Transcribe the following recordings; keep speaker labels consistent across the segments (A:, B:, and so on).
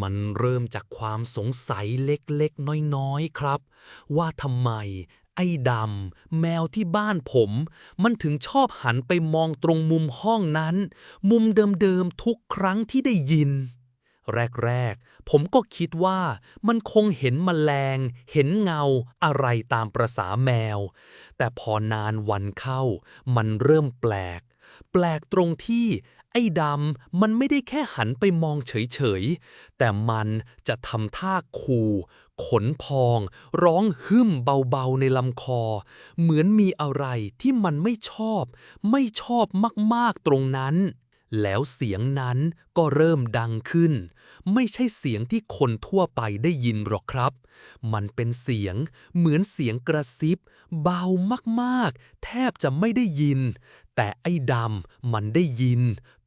A: มันเริ่มจากความสงสัยเล็กๆ น้อยๆ ครับ ว่าทำไม ไอ้ดำแมวที่บ้านผม มันถึงชอบหันไปมองตรงมุมห้องนั้น มุมเดิมๆ ทุกครั้งที่ได้ยิน แรกๆ ผมก็คิดว่ามันคงเห็นแมลง เห็นเงาอะไรตามประษาแมว แต่พอนานวันเข้า มันเริ่มแปลก แปลกตรงที่ ไอ้ดำมันไม่ได้แค่หันไปมองเฉยๆ แต่มันจะทำท่าคูขนพอง ร้องฮึ่มเบาๆในลำคอ เหมือนมีอะไรที่มันไม่ชอบ ไม่ชอบมากๆตรงนั้น แล้วเสียงนั้นก็เริ่มดังขึ้น ไม่ใช่เสียงที่คนทั่วไปได้ยินหรอกครับ มันเป็นเสียงเหมือนเสียงกระซิบ เบามากๆ แทบจะไม่ได้ยิน แต่ไอ้ดำมันได้ยิน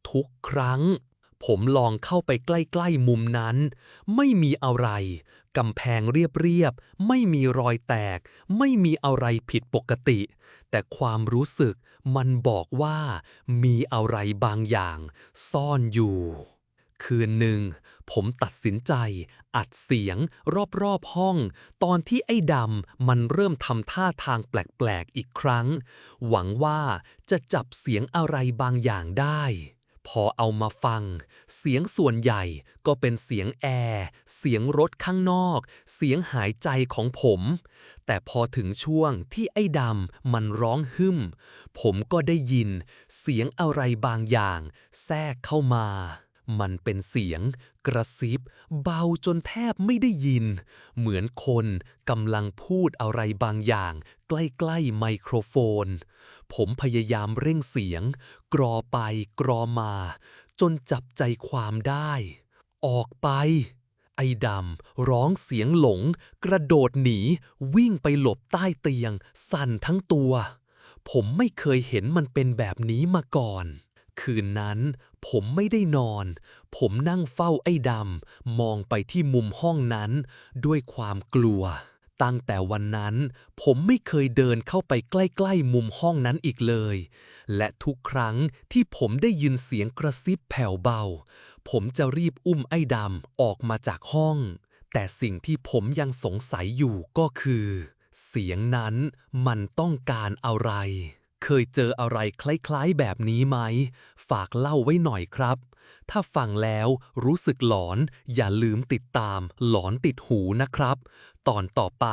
A: ทุกครั้ง ผมลองเข้าไปใกล้ ๆ มุมนั้น ไม่มีอะไร กำแพงเรียบ ๆ ไม่มีรอยแตก ไม่มีอะไรผิดปกติ แต่ความรู้สึกมันบอกว่า มีอะไรบางอย่าง ซ่อนอยู่ คืนหนึ่ง ผมตัดสินใจ อัดเสียง รอบ ๆ ห้อง ตอนที่ไอ้ดำมันเริ่มทำท่าทางแปลก ๆ อีกครั้ง หวังว่าจะจับเสียงอะไรบางอย่างได้ พอเอามาฟัง เสียงส่วนใหญ่ก็เป็นเสียงแอร์เสียงรถข้างนอก เสียงหายใจของผม แต่พอถึงช่วงที่ไอ้ดำมันร้องฮึ่ม ผมก็ได้ยิน เสียงอะไรบางอย่าง แทรกเข้ามา มันเป็นเสียง กระซิบ เบาจนแทบไม่ได้ยิน เหมือนคนกำลังพูดอะไรบางอย่าง ใกล้ๆไมโครโฟน ผมพยายามเร่งเสียง กรอไปกรอมา จนจับใจความได้ ออกไป ไอ้ดำร้องเสียงหลง กระโดดหนี วิ่งไปหลบใต้เตียง สั่นทั้งตัว ผมไม่เคยเห็นมันเป็นแบบนี้มาก่อน คืนนั้น ผมไม่ได้นอน ผมนั่งเฝ้าไอ้ดำมองไปที่มุมห้องนั้น ด้วยความกลัว ตั้งแต่วันนั้น ผมไม่เคยเดินเข้าไปใกล้ๆมุมห้องนั้นอีกเลย และทุกครั้งที่ผมได้ยินเสียงกระซิบแผ่วเบา ผมจะรีบอุ้มไอ้ดำออกมาจากห้อง แต่สิ่งที่ผมยังสงสัยอยู่ก็คือ เสียงนั้นมันต้องการอะไร เคยเจออะไรคล้ายๆแบบนี้ไหม ฝากเล่าไว้หน่อยครับ ถ้าฟังแล้วรู้สึกหลอน อย่าลืมติดตามหลอนติดหูนะครับ ตอนต่อไป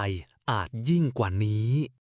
A: อาจยิ่งกว่านี้